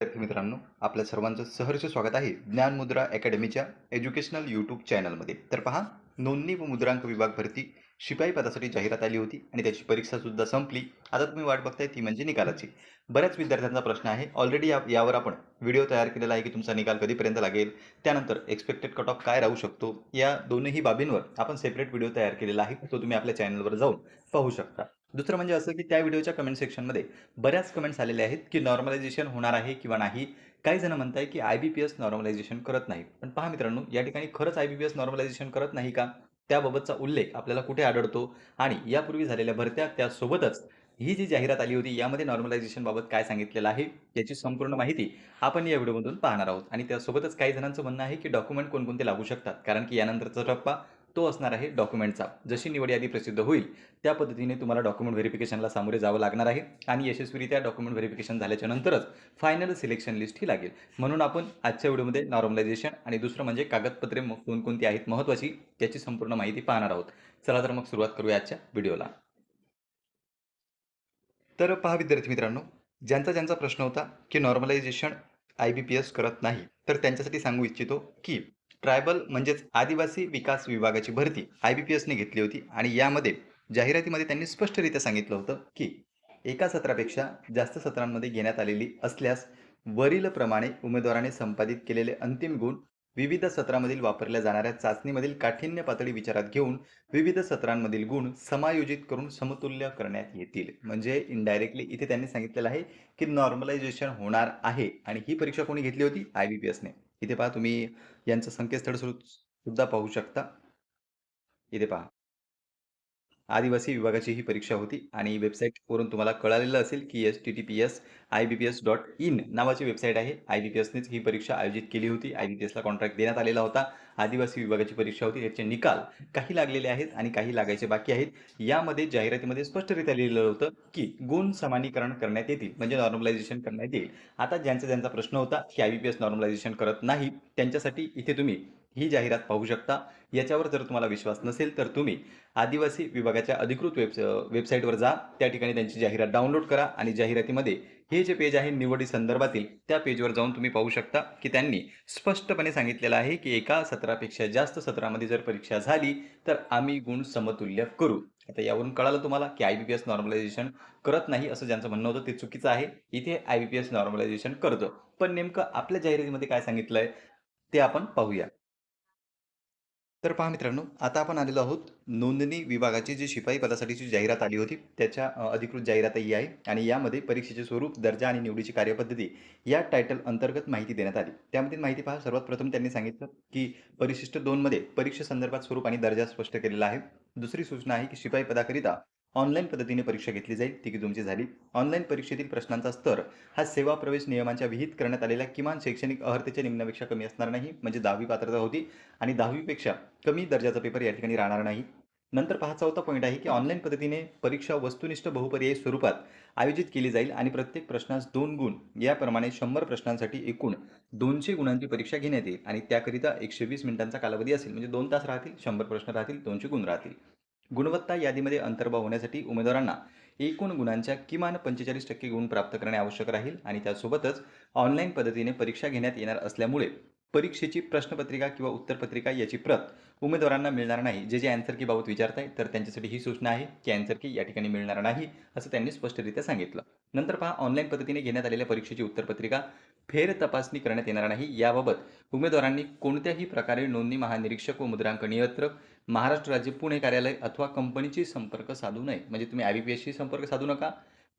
विद्यार्थी मित्रांनो आपल्या सर्वांचं सहर्ष स्वागत आहे ज्ञानमुद्रा अकॅडमीच्या एज्युकेशनल यूट्यूब चॅनलमध्ये. तर पहा नोंदणी व मुद्रांक विभाग भरती शिपाई पदासाठी जाहिरात आली होती आणि त्याची परीक्षा सुद्धा संपली. आता तुम्ही वाट बघताय ती म्हणजे निकालाची. बऱ्याच विद्यार्थ्यांचा प्रश्न आहे. ऑलरेडी या यावर आपण व्हिडिओ तयार केलेला आहे की तुमचा निकाल कधीपर्यंत लागेल? त्यानंतर एक्सपेक्टेड कट ऑफ काय राहू शकतो? या दोनही बाबींवर आपण सेपरेट व्हिडिओ तयार केलेला आहे. तो तुम्ही आपल्या चॅनलवर जाऊन पाहू शकता. दुसरं म्हणजे असं की त्या व्हिडिओच्या कमेंट सेक्शनमध्ये बऱ्याच कमेंट्स आलेले आहेत की नॉर्मलायझेशन होणार आहे किंवा नाही. काही जण म्हणताय की I B P S normalisation करत नाही. पण पहा मित्रांनो या ठिकाणी खरंच I B P S normalisation करत नाही का? त्याबाबतचा उल्लेख आपल्याला कुठे आढळतो? आणि यापूर्वी झालेल्या भरत्या त्यासोबतच ही जी जाहिरात आली होती यामध्ये नॉर्मलायझेशनबाबत काय सांगितलेलं आहे याची संपूर्ण माहिती आपण या व्हिडिओमधून पाहणार आहोत. आणि त्यासोबतच काही जणांचं म्हणणं आहे की डॉक्युमेंट कोणकोणते लागू शकतात? कारण की यानंतरचा टप्पा तो असणार आहे डॉक्युमेंटचा. जशी निवड यादी प्रसिद्ध होईल त्या पद्धतीने तुम्हाला डॉक्युमेंट व्हेरिफिकेशनला सामोरे जावं लागणार आहे आणि यशस्वीरित्या डॉक्युमेंट व्हेरिफिकेशन झाल्याच्या नंतरच फायनल सिलेक्शन लिस्ट ही लागेल. म्हणून आपण आजच्या व्हिडिओमध्ये नॉर्मलायझेशन आणि दुसरं म्हणजे कागदपत्रे म- कोणकोणती आहेत महत्त्वाची त्याची संपूर्ण माहिती पाहणार आहोत. चला तर मग सुरुवात करूया आजच्या व्हिडिओला. तर पहा विद्यार्थी मित्रांनो ज्यांचा ज्यांचा प्रश्न होता की normalisation I B P S करत नाही तर त्यांच्यासाठी सांगू इच्छितो की ट्रायबल म्हणजेच आदिवासी विकास विभागाची भरती आय बी पी एसने घेतली होती आणि यामध्ये जाहिरातीमध्ये त्यांनी स्पष्टरित्या सांगितलं होतं की एका सत्रापेक्षा जास्त सत्रांमध्ये घेण्यात आलेली असल्यास वरीलप्रमाणे उमेदवाराने संपादित केलेले अंतिम गुण विविध सत्रामधील वापरल्या जाणाऱ्या चाचणीमधील काठिण्य पातळी विचारात घेऊन विविध सत्रांमधील गुण समायोजित करून समतुल्य करण्यात येतील. म्हणजे इनडायरेक्टली इथे त्यांनी सांगितलेलं आहे की नॉर्मलायझेशन होणार आहे आणि ही परीक्षा कोणी घेतली होती? आय बी पी एसने. इथे पहा तुम्ही यांचं संकेतस्थळ सु- सुद्धा पाहू शकता. इथे पहा. आदिवासी विभागाची ही परीक्षा होती आणि वेबसाईटवरून तुम्हाला कळालेलं असेल की S T T P S I B P S dot in नावाची वेबसाईट आहे. आय बी पी एसनेच ही परीक्षा आयोजित केली होती. आय बी पी एसला कॉन्ट्रॅक्ट देण्यात आलेला होता. आदिवासी विभागाची परीक्षा होती. त्याचे निकाल काही लागलेले आहेत आणि काही लागायचे बाकी आहेत. यामध्ये जाहिरातीमध्ये स्पष्टरित्या लिहिलेलं होतं की गुण समानीकरण करण्यात येतील म्हणजे नॉर्मलायझेशन करण्यात येईल. आता ज्यांचा ज्यांचा प्रश्न होता की I B P S normalisation करत नाही त्यांच्यासाठी इथे तुम्ही ही जाहिरात पाहू शकता. याच्यावर जर तुम्हाला विश्वास नसेल तर तुम्ही आदिवासी विभागाच्या अधिकृत वेब वेबसाईटवर जा. त्या ठिकाणी त्यांची जाहिरात डाउनलोड करा आणि जाहिरातीमध्ये हे जे पेज आहे निवडी संदर्भातील त्या पेजवर जाऊन तुम्ही पाहू शकता की त्यांनी स्पष्टपणे सांगितलेलं आहे की एका सत्रापेक्षा जास्त सत्रामध्ये जर परीक्षा झाली तर आम्ही गुण समतुल्य करू. आता यावरून कळालं तुम्हाला की I B P S normalisation करत नाही असं ज्यांचं म्हणणं होतं ते चुकीचं आहे. इथे I B P S normalisation करतं. पण नेमकं आपल्या जाहिरातीमध्ये काय सांगितलं आहे ते आपण पाहूया. तर पहा मित्रांनो आता आपण आलेलो आहोत नोंदणी विभागाची जी शिपाई पदासाठीची जाहिरात आली होती त्याच्या अधिकृत जाहिरात ही आहे आणि यामध्ये परीक्षेचे स्वरूप दर्जा आणि निवडीची कार्यपद्धती या टायटल अंतर्गत माहिती देण्यात आली. त्यामधील माहिती पहा सर्वात प्रथम त्यांनी सांगितलं की परिशिष्ट दोनमध्ये परीक्षेसंदर्भात स्वरूप आणि दर्जा स्पष्ट केलेला आहे. दुसरी सूचना आहे की शिपाई पदाकरिता ऑनलाईन पद्धतीने परीक्षा घेतली जाईल. ती की तुमची झाली. ऑनलाईन परीक्षेतील प्रश्नांचा स्तर हा सेवा प्रवेश नियमांच्या विहित करण्यात आलेल्या किमान शैक्षणिक अर्हतेच्या निम्नापेक्षा कमी असणार नाही म्हणजे दहावी पात्रता होती आणि दहावीपेक्षा कमी दर्जाचा पेपर या ठिकाणी राहणार नाही. नंतर पहा चौथा पॉईंट आहे की ऑनलाईन पद्धतीने परीक्षा वस्तुनिष्ठ बहुपर्यायी स्वरूपात आयोजित केली जाईल आणि प्रत्येक प्रश्नास दोन गुण याप्रमाणे शंभर प्रश्नांसाठी एकूण दोनशे गुणांची परीक्षा घेण्यात येईल आणि त्याकरिता एकशे वीस मिनिटांचा कालावधी असेल म्हणजे दोन तास राहतील शंभर प्रश्न राहतील दोनशे गुण राहतील. गुणवत्ता यादीमध्ये अंतर्भाव होण्यासाठी उमेदवारांना एकूण गुणांच्या किमान पंचेचाळीस टक्के गुण प्राप्त करणे आवश्यक राहील आणि त्यासोबतच ऑनलाईन पद्धतीने परीक्षा घेण्यात येणार असल्यामुळे परीक्षेची प्रश्नपत्रिका किंवा उत्तरपत्रिका याची प्रत उमेदवारांना मिळणार नाही. जे जे अँसर की बाबत विचारताय तर त्यांच्यासाठी ही सूचना आहे की अँसर की या ठिकाणी मिळणार नाही असं त्यांनी स्पष्टरित्या सांगितलं. नंतर पहा ऑनलाईन पद्धतीने घेण्यात आलेल्या परीक्षेची उत्तरपत्रिका फेर तपासणी करण्यात येणार नाही. याबाबत उमेदवारांनी कोणत्याही प्रकारे नोंदणी महानिरीक्षक व मुद्रांक नियंत्रक महाराष्ट्र राज्य पुणे कार्यालय अथवा कंपनीची संपर्क साधू नये. म्हणजे तुम्ही आय बी पी एसशी संपर्क साधू नका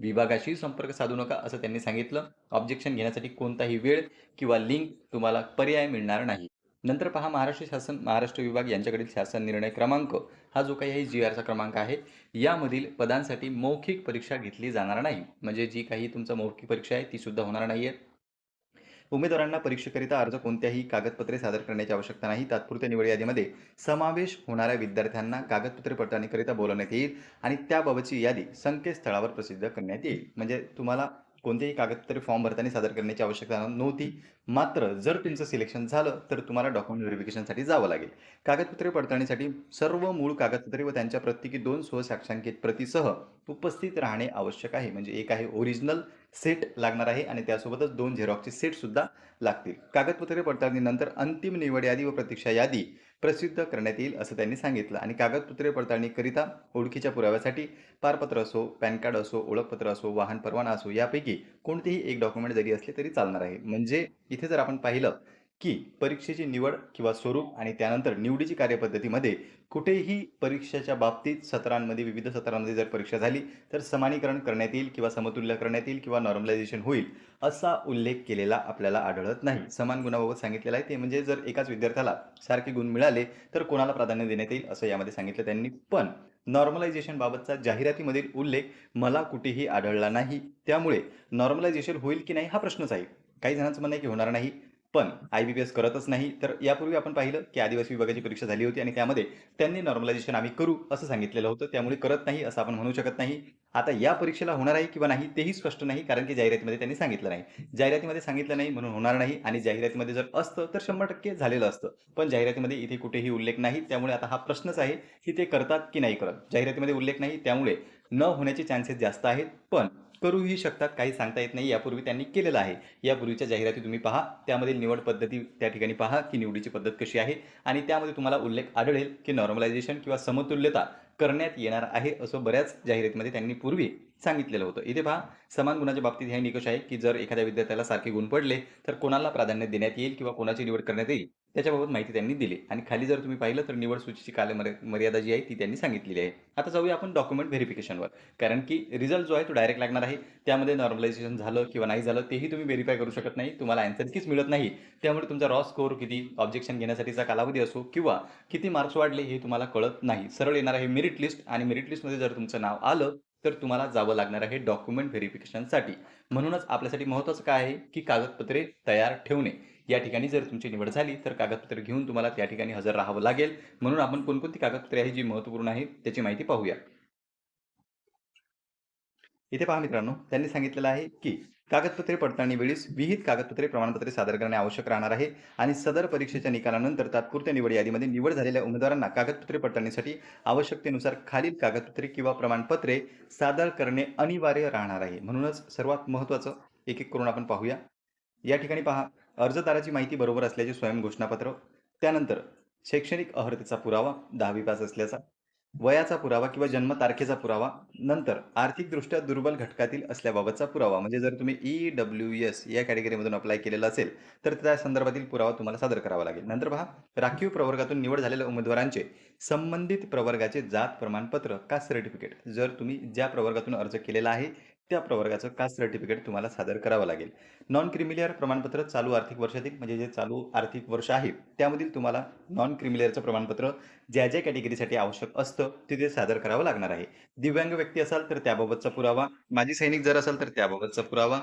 विभागाशी संपर्क साधू नका असं त्यांनी सांगितलं. ऑब्जेक्शन घेण्यासाठी कोणताही वेळ किंवा लिंक तुम्हाला पर्याय मिळणार नाही. नंतर पहा महाराष्ट्र शासन महाराष्ट्र विभाग यांच्याकडील शासन निर्णय क्रमांक. हा जो काही आहे जी आरचा क्रमांक आहे. यामधील पदांसाठी मौखिक परीक्षा घेतली जाणार नाही. म्हणजे जी काही तुमचं मौखिक परीक्षा आहे ती सुद्धा होणार नाही आहे उमेदवारांना परीक्षेकरिता अर्ज कोणत्याही कागदपत्रे सादर करण्याची आवश्यकता नाही. तात्पुरत्या निवड यादीमध्ये समावेश होणाऱ्या विद्यार्थ्यांना कागदपत्रे पडताळणीकरिता बोलवण्यात येईल आणि त्याबाबतची यादी संकेतस्थळावर प्रसिद्ध करण्यात येईल. म्हणजे तुम्हाला कोणतेही कागदपत्रे फॉर्म भरताना सादर करण्याची आवश्यकता नव्हती. मात्र जर तुमचं सिलेक्शन झालं तर तुम्हाला डॉक्युमेंट व्हेरिफिकेशनसाठी जावं लागेल. कागदपत्रे पडताळणीसाठी सर्व मूळ कागदपत्रे व त्यांच्या प्रत्येकी दोन स्वसाक्षांकित प्रतीसह उपस्थित राहणे आवश्यक आहे. म्हणजे एक आहे ओरिजिनल सेट लागणार आहे आणि त्यासोबतच दोन झेरॉक्सचे सेटसुद्धा लागतील. कागदपत्रे पडताळणीनंतर अंतिम निवड यादी व प्रतीक्षा यादी प्रसिद्ध करण्यात येईल असं त्यांनी सांगितलं. आणि कागदपत्रे पडताळणीकरिता ओळखीच्या पुराव्यासाठी पारपत्र असो पॅन कार्ड असो ओळखपत्र असो वाहन परवाना असो यापैकी कोणतेही एक डॉक्युमेंट जरी असले तरी चालणार आहे. म्हणजे इथे जर आपण पाहिलं की परीक्षेची निवड किंवा स्वरूप आणि त्यानंतर निवडीची कार्यपद्धतीमध्ये कुठेही परीक्षेच्या बाबतीत सत्रांमध्ये विविध सत्रांमध्ये जर परीक्षा झाली तर समानीकरण करण्यात येईल किंवा समतुल्य करण्यात येईल किंवा नॉर्मलायझेशन होईल असा उल्लेख केलेला आपल्याला आढळत नाही. समान गुणाबाबत सांगितलेलं आहे. ते म्हणजे जर एकाच विद्यार्थ्याला सारखे गुण मिळाले तर कोणाला प्राधान्य देण्यात येईल असं यामध्ये सांगितलं त्यांनी. पण नॉर्मलायझेशन बाबतचा जाहिरातीमधील उल्लेख मला कुठेही आढळला नाही. त्यामुळे नॉर्मलायझेशन होईल की नाही हा प्रश्नच आहे. काही जणांचं म्हणणं आहे की होणार नाही. पण आय बी पी एस करतच नाही. तर यापूर्वी आपण पाहिलं की आदिवासी विभागाची परीक्षा झाली होती आणि त्यामध्ये त्यांनी नॉर्मलायझेशन आम्ही करू असं सांगितलेलं होतं. त्यामुळे करत नाही असं आपण म्हणू शकत नाही. आता या परीक्षेला होणार आहे किंवा नाही तेही स्पष्ट नाही कारण की जाहिरातीमध्ये त्यांनी सांगितलं नाही. जाहिरातीमध्ये सांगितलं नाही म्हणून होणार नाही आणि जाहिरातीमध्ये जर असतं तर शंभर टक्के झालेलं असतं. पण जाहिरातीमध्ये इथे कुठेही उल्लेख नाही. त्यामुळे आता हा प्रश्नच आहे की ते करतात की नाही करत. जाहिरातीमध्ये उल्लेख नाही. त्यामुळे न होण्याचे चान्सेस जास्त आहेत. पण करूही शकतात काही सांगता येत नाही. यापूर्वी त्यांनी केलेलं आहे. यापूर्वीच्या जाहिराती तुम्ही पहा. त्यामधील निवड पद्धती त्या ठिकाणी पहा की निवडीची पद्धत कशी आहे आणि त्यामध्ये तुम्हाला उल्लेख आढळेल की नॉर्मलायझेशन किंवा समतुल्यता करण्यात येणार आहे असं बऱ्याच जाहिरातीमध्ये त्यांनी पूर्वी सांगितलेलं होतं. इथे पहा समान गुणाच्या बाबतीत हे निकष आहे की जर एखाद्या विद्यार्थ्याला सारखे गुण पडले तर कोणाला प्राधान्य देण्यात येईल किंवा कोणाची निवड करण्यात येईल? त्याच्याबाबत माहिती त्यांनी दिली. आणि खाली जर तुम्ही पाहिलं तर निवड सूचीची काल मर्यादा जी आहे ती त्यांनी सांगितलेली आहे. आता जाऊया आपण डॉक्युमेंट व्हेरिफिकेशनवर कारण की रिझल्ट जो आहे तो डायरेक्ट लागणार आहे. त्यामध्ये नॉर्मलायझेशन झालं किंवा नाही झालं तेही तुम्ही व्हेरीफाय करू शकत नाही. तुम्हाला अँसर कीच मिळत नाही. त्यामुळे तुमचा रॉ स्कोअर किती ऑब्जेक्शन घेण्यासाठीचा कालावधी असो किंवा किती मार्क्स वाढले हे तुम्हाला कळत नाही. सरळ येणार आहे मेरिट लिस्ट आणि मेरिट लिस्टमध्ये जर तुमचं नाव आलं तर तुम्हाला जावं लागणार आहे डॉक्युमेंट व्हेरिफिकेशनसाठी म्हणूनच आपल्यासाठी महत्त्वाचं काय आहे? की कागदपत्रे तयार ठेवणे. या ठिकाणी जर तुमची निवड झाली तर कागदपत्रे घेऊन तुम्हाला त्या ठिकाणी हजर राहावं लागेल. म्हणून आपण कोणकोणती कागदपत्रे आहे जी महत्त्वपूर्ण आहेत त्याची माहिती पाहूया. इथे पहा मित्रांनो त्यांनी सांगितलेलं आहे की कागदपत्रे पडताळणी वेळीस विहित कागदपत्रे प्रमाणपत्रे सादर करणे आवश्यक राहणार आहे आणि सदर परीक्षेच्या निकालानंतर तात्पुरत्या निवड यादीमध्ये निवड झालेल्या उमेदवारांना कागदपत्रे पडताळणीसाठी आवश्यकतेनुसार खालील कागदपत्रे किंवा प्रमाणपत्रे सादर करणे अनिवार्य राहणार आहे. म्हणूनच सर्वात महत्त्वाचं एक एक करून आपण पाहूया. या ठिकाणी पहा अर्जदाराची माहिती बरोबर असल्याचे स्वयं घोषणापत्र त्यानंतर शैक्षणिक अर्हतेचा पुरावा दहावी पास असल्याचा वयाचा पुरावा किंवा जन्मतारखेचा पुरावा नंतर आर्थिकदृष्ट्या दुर्बल घटकातील असल्याबाबतचा पुरावा. म्हणजे जर तुम्ही ई डब्ल्यू एस या कॅटेगरीमधून अप्लाय केलेला असेल तर त्या संदर्भातील पुरावा तुम्हाला सादर करावा लागेल. नंतर पहा राखीव प्रवर्गातून निवड झालेल्या उमेदवारांचे संबंधित प्रवर्गाचे जात प्रमाणपत्र का सर्टिफिकेट जर तुम्ही ज्या प्रवर्गातून अर्ज केलेला आहे त्या प्रवर्गाचं कास्ट सर्टिफिकेट तुम्हाला सादर करावं लागेल. नॉन क्रिमिलियर प्रमाणपत्र चालू आर्थिक वर्षातील म्हणजे जे चालू आर्थिक वर्ष आहे त्यामधील तुम्हाला नॉन क्रिमिलियरचं प्रमाणपत्र ज्या ज्या कॅटेगरीसाठी आवश्यक असतं ते ते सादर करावं लागणार आहे. दिव्यांग व्यक्ती असाल तर त्याबाबतचा पुरावा माजी सैनिक जर असाल तर त्याबाबतचा पुरावा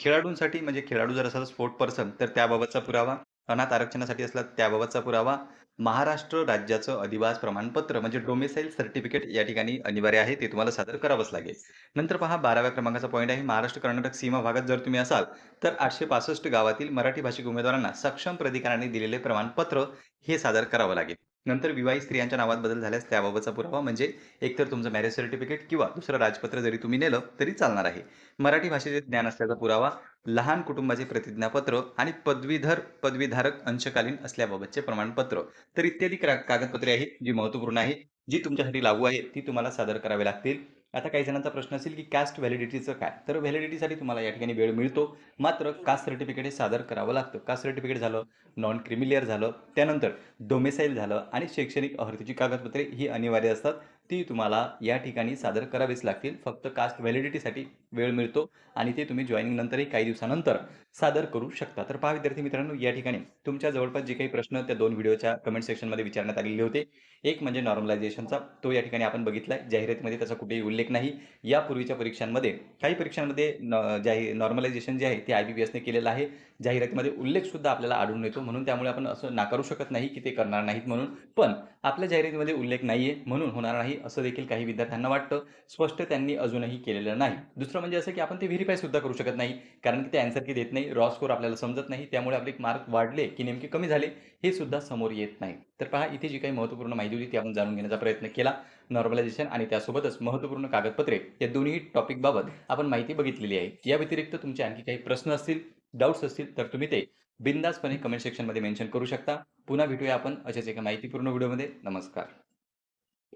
खेळाडूंसाठी म्हणजे खेळाडू जर असाल स्पोर्ट पर्सन तर त्याबाबतचा पुरावा अनाथ आरक्षणासाठी असला त्याबाबतचा पुरावा महाराष्ट्र राज्याचं अधिवास प्रमाणपत्र म्हणजे डोमिसाईल सर्टिफिकेट या ठिकाणी अनिवार्य आहे. ते तुम्हाला सादर करावंच लागेल. नंतर पहा बाराव्या क्रमांकाचा पॉईंट आहे. महाराष्ट्र कर्नाटक सीमा भागात जर तुम्ही असाल तर आठशे पासष्ट गावातील मराठी भाषिक उमेदवारांना सक्षम प्राधिकरणाने दिलेले प्रमाणपत्र हे सादर करावं लागेल. नंतर विवाहित स्त्रियांच्या नावात बदल झाल्यास त्याबाबतचा पुरावा म्हणजे एकतर तुमचं मॅरेज सर्टिफिकेट किंवा दुसरं राजपत्र जरी तुम्ही नेलं तरी चालणार आहे. मराठी भाषेचे ज्ञान असल्याचा पुरावा लहान कुटुंबाचे प्रतिज्ञापत्र आणि पदवीधर पदवीधारक अंशकालीन असल्याबाबतचे प्रमाणपत्र. तर इत्यादी कागदपत्रे आहेत जी महत्त्वपूर्ण आहेत जी तुमच्यासाठी लागू आहे ती तुम्हाला सादर करावी लागतील. आता काही जणांचा प्रश्न असेल की कास्ट व्हॅलिडिटीचं काय? तर व्हॅलिडिटीसाठी तुम्हाला या ठिकाणी वेळ मिळतो. मात्र कास्ट सर्टिफिकेट हे सादर करावं लागतं. कास्ट सर्टिफिकेट झालं नॉन क्रिमिलियर झालं त्यानंतर डोमेसाईल झालं आणि शैक्षणिक अहर्तीची कागदपत्रे ही अनिवार्य असतात. ती तुम्हाला या ठिकाणी सादर करावीच लागतील. फक्त कास्ट व्हॅलिडिटीसाठी वेळ मिळतो आणि ते तुम्ही जॉईनिंग नंतरही काही दिवसानंतर सादर करू शकता. तर पहा विद्यार्थी मित्रांनो या ठिकाणी तुमच्या जवळपास जे काही प्रश्न त्या दोन व्हिडिओच्या कमेंट सेक्शनमध्ये विचारण्यात आलेले होते. एक म्हणजे नॉर्मलायझेशनचा तो या ठिकाणी आपण बघितला आहे जाहिरातीमध्ये त्याचा कुठेही उल्लेख नाही. यापूर्वीच्या परीक्षांमध्ये काही परीक्षांमध्ये जाहीर नॉर्मलायझेशन जे आहे ते आय बी पी एसने केलेलं आहे. जाहिरातीमध्ये उल्लेखसुद्धा आपल्याला आढळून येतो. म्हणून त्यामुळे आपण असं नाकारू शकत नाही की ते करणार नाहीत म्हणून. पण आपल्या जाहिरातीमध्ये उल्लेख नाही आहे म्हणून होणार नाही असं देखील काही विद्यार्थ्यांना वाटतं. स्पष्ट त्यांनी अजूनही केलेलं नाही. दुसरं म्हणजे असं की आपण ते व्हेरीफाय सुद्धा करू शकत नाही कारण की ते अँसर की देत नाही रॉ स्कोर आपल्याला समजत नाही त्यामुळे आपले मार्क वाढले की नेमके कमी झाले हे सुद्धा समोर येत नाही. तर पहा इथे जी काही महत्त्वपूर्ण माहिती होती ती आपण जाणून घेण्याचा प्रयत्न केला. नॉर्मलायझेशन आणि त्यासोबतच महत्त्वपूर्ण कागदपत्रे या दोन्ही टॉपिकबाबत आपण माहिती बघितलेली आहे. या व्यतिरिक्त तुमचे आणखी काही प्रश्न असतील डाऊट्स असतील तर तुम्ही ते बिंदासपणे कमेंट सेक्शनमध्ये मेन्शन करू शकता. पुन्हा भेटूया आपण अशाच एका माहितीपूर्ण व्हिडिओमध्ये नमस्कार.